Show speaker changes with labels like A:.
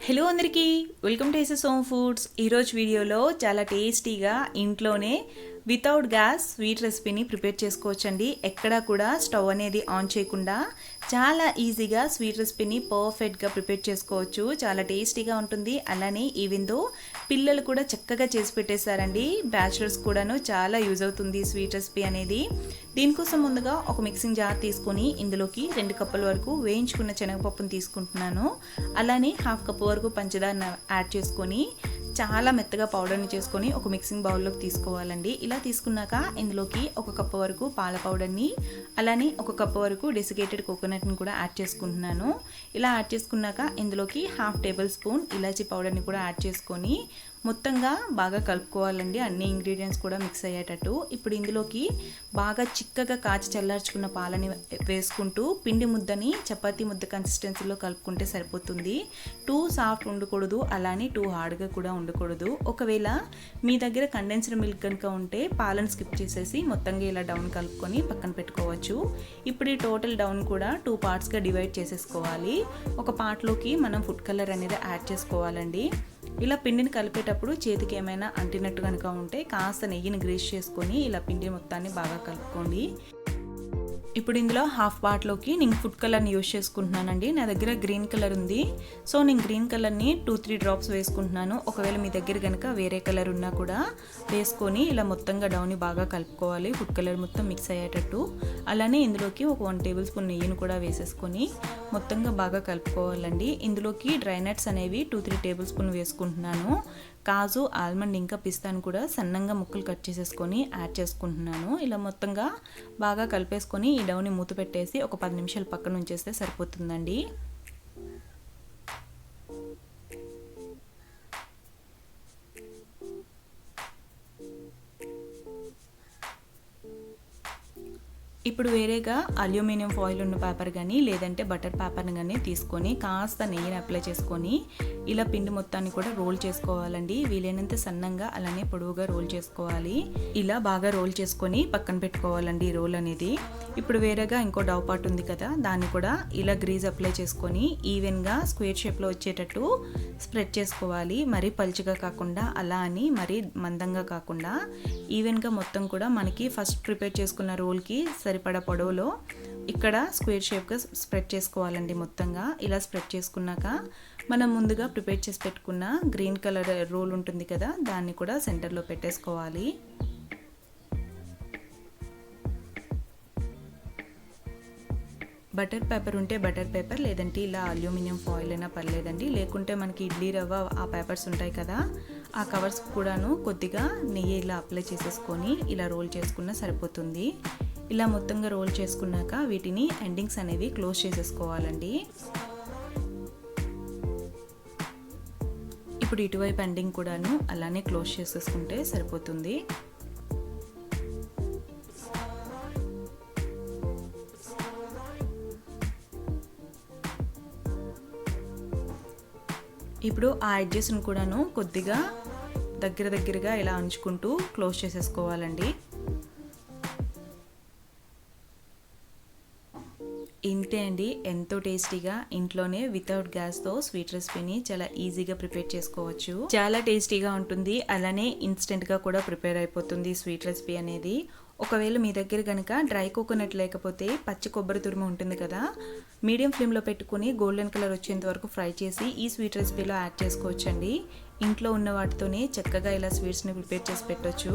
A: Hello అందరికీ welcome to SS home foods ఈరోజు వీడియోలో చాలా టేస్టీగా ఇంట్లోనే వితౌట్ గ్యాస్ స్వీట్ రెసిపీని ప్రిపేర్ చేసుకోవచ్చండి. ఎక్కడా కూడా స్టవ్ అనేది ఆన్ చేయకుండా చాలా ఈజీగా స్వీట్ రెసిపీని పర్ఫెక్ట్గా ప్రిపేర్ చేసుకోవచ్చు. చాలా టేస్టీగా ఉంటుంది. అలానే ఈవెన్ దో పిల్లలు కూడా చక్కగా చేసి పెట్టేశారండి. బ్యాచులర్స్ కూడాను చాలా యూజ్ అవుతుంది స్వీట్ రెసిపీ అనేది. దీనికోసం ముందుగా ఒక మిక్సింగ్ జార్ తీసుకొని ఇందులోకి రెండు కప్పుల వరకు వేయించుకున్న శనగపప్పును తీసుకుంటున్నాను. అలానే హాఫ్ కప్ వరకు పంచదార యాడ్ చేసుకొని చాలా మెత్తగా పౌడర్ని చేసుకొని ఒక మిక్సింగ్ బౌల్లోకి తీసుకోవాలండి. ఇలా తీసుకున్నాక ఇందులోకి ఒక కప్పు వరకు పాల పౌడర్ని అలానే ఒక కప్పు వరకు డెసికేటెడ్ కోకోనట్ని కూడా యాడ్ చేసుకుంటున్నాను. ఇలా యాడ్ చేసుకున్నాక ఇందులోకి హాఫ్ టేబుల్ స్పూన్ ఇలాచీ పౌడర్ని కూడా యాడ్ చేసుకొని మొత్తంగా బాగా కలుపుకోవాలండి. అన్ని ఇంగ్రీడియంట్స్ కూడా మిక్స్ అయ్యేటట్టు. ఇప్పుడు ఇందులోకి బాగా చిక్కగా కాచి చల్లార్చుకున్న పాలని వేసుకుంటూ పిండి ముద్దని చపాతీ ముద్ద కన్సిస్టెన్సీలో కలుపుకుంటే సరిపోతుంది. టూ సాఫ్ట్ ఉండకూడదు అలానే టూ హార్డ్గా కూడా ఉండకూడదు. ఒకవేళ మీ దగ్గర కండెన్స్డ్ మిల్క్ కనుక ఉంటే పాలను స్కిప్ చేసేసి మొత్తంగా ఇలా డౌన్ కలుపుకొని పక్కన పెట్టుకోవచ్చు. ఇప్పుడు ఈ టోటల్ డౌన్ కూడా టూ పార్ట్స్గా డివైడ్ చేసేసుకోవాలి. ఒక పార్ట్లోకి మనం ఫుడ్ కలర్ అనేది యాడ్ చేసుకోవాలండి. ఇలా పిండిని కలిపేటప్పుడు చేతికి ఏమైనా అంటినట్టు కనుక ఉంటే కాస్త నెయ్యిని గ్రేస్ చేసుకొని ఇలా పిండి మొత్తాన్ని బాగా కలుపుకోండి. ఇప్పుడు ఇందులో హాఫ్ బాట్లోకి నేను ఫుడ్ కలర్ని యూజ్ చేసుకుంటున్నానండి. నా దగ్గర గ్రీన్ కలర్ ఉంది. సో నేను గ్రీన్ కలర్ని టూ త్రీ డ్రాప్స్ వేసుకుంటున్నాను. ఒకవేళ మీ దగ్గర కనుక వేరే కలర్ ఉన్నా కూడా వేసుకొని ఇలా మొత్తంగా డౌని బాగా కలుపుకోవాలి. ఫుడ్ కలర్ మొత్తం మిక్స్ అయ్యేటట్టు. అలానే ఇందులోకి ఒక వన్ టేబుల్ స్పూన్ నెయ్యిని కూడా వేసేసుకొని మొత్తంగా బాగా కలుపుకోవాలండి. ఇందులోకి డ్రై నట్స్ అనేవి టూ త్రీ టేబుల్ స్పూన్ వేసుకుంటున్నాను. కాజు ఆల్మండ్ ఇంకా పిస్తాను కూడా సన్నంగా ముక్కలు కట్ చేసేసుకొని యాడ్ చేసుకుంటున్నాను. ఇలా మొత్తంగా బాగా కలిపేసుకొని ఈ డౌని మూత పెట్టేసి ఒక పది నిమిషాలు పక్కన ఉంచేస్తే సరిపోతుందండి. ఇప్పుడు వేరేగా అల్యూమినియం ఫాయిల్ ఉన్న పేపర్ కానీ లేదంటే బటర్ పేపర్ని కానీ తీసుకొని కాస్త నెయ్యిని అప్లై చేసుకొని ఇలా పిండి మొత్తాన్ని కూడా రోల్ చేసుకోవాలండి. వీలైనంత సన్నంగా అలానే పొడవుగా రోల్ చేసుకోవాలి. ఇలా బాగా రోల్ చేసుకొని పక్కన పెట్టుకోవాలండి ఈ రోల్ అనేది. ఇప్పుడు వేరేగా ఇంకో డవ్ పార్ట్ ఉంది కదా దాన్ని కూడా ఇలా గ్రీజ్ అప్లై చేసుకొని ఈవెన్గా స్క్వేర్ షేప్లో వచ్చేటట్టు స్ప్రెడ్ చేసుకోవాలి. మరీ పలుచగా కాకుండా అలా అని మరీ మందంగా కాకుండా ఈవెన్గా మొత్తం కూడా మనకి ఫస్ట్ ప్రిపేర్ చేసుకున్న రోల్కి సరిపడా పొడవులో ఇక్కడ స్క్వేర్ షేప్గా స్ప్రెడ్ చేసుకోవాలండి మొత్తంగా. ఇలా స్ప్రెడ్ చేసుకున్నాక మనం ముందుగా ప్రిపేర్ చేసి పెట్టుకున్న గ్రీన్ కలర్ రోల్ ఉంటుంది కదా దాన్ని కూడా సెంటర్లో పెట్టేసుకోవాలి. బటర్ పేపర్ ఉంటే బటర్ పేపర్ లేదంటే ఇలా అల్యూమినియం ఫాయిల్ అయినా పర్లేదండి. లేకుంటే మనకి ఇడ్లీ రవ్వ ఆ పేపర్స్ ఉంటాయి కదా ఆ కవర్స్ కూడాను కొద్దిగా నెయ్యి ఇలా అప్లై చేసేసుకొని ఇలా రోల్ చేసుకున్న సరిపోతుంది. ఇలా మొత్తంగా రోల్ చేసుకున్నాక వీటిని ఎండింగ్స్ అనేవి క్లోజ్ చేసేసుకోవాలండి. ఇప్పుడు ఇటువైపు ఎండింగ్ కూడాను అలానే క్లోజ్ చేసేసుకుంటే సరిపోతుంది. ఇప్పుడు ఆ ఎడ్జెస్ను కూడాను కొద్దిగా దగ్గర దగ్గరగా ఇలా అంచుకుంటూ క్లోజ్ చేసేసుకోవాలండి. ఇంతే అండి. ఎంతో టేస్టీగా ఇంట్లోనే వితౌట్ గ్యాస్తో స్వీట్ రెసిపీని చాలా ఈజీగా ప్రిపేర్ చేసుకోవచ్చు. చాలా టేస్టీగా ఉంటుంది. అలానే ఇన్స్టెంట్గా కూడా ప్రిపేర్ అయిపోతుంది స్వీట్ రెసిపీ అనేది. ఒకవేళ మీ దగ్గర కనుక డ్రై కోకోనట్ లేకపోతే పచ్చి కొబ్బరి తురుము ఉంటుంది కదా మీడియం ఫ్లేమ్లో పెట్టుకుని గోల్డెన్ కలర్ వచ్చేంత వరకు ఫ్రై చేసి ఈ స్వీట్ రెసిపీలో యాడ్ చేసుకోవచ్చండి. ఇంట్లో ఉన్న వాటితోనే చక్కగా ఇలా స్వీట్స్ని ప్రిపేర్ చేసి పెట్టవచ్చు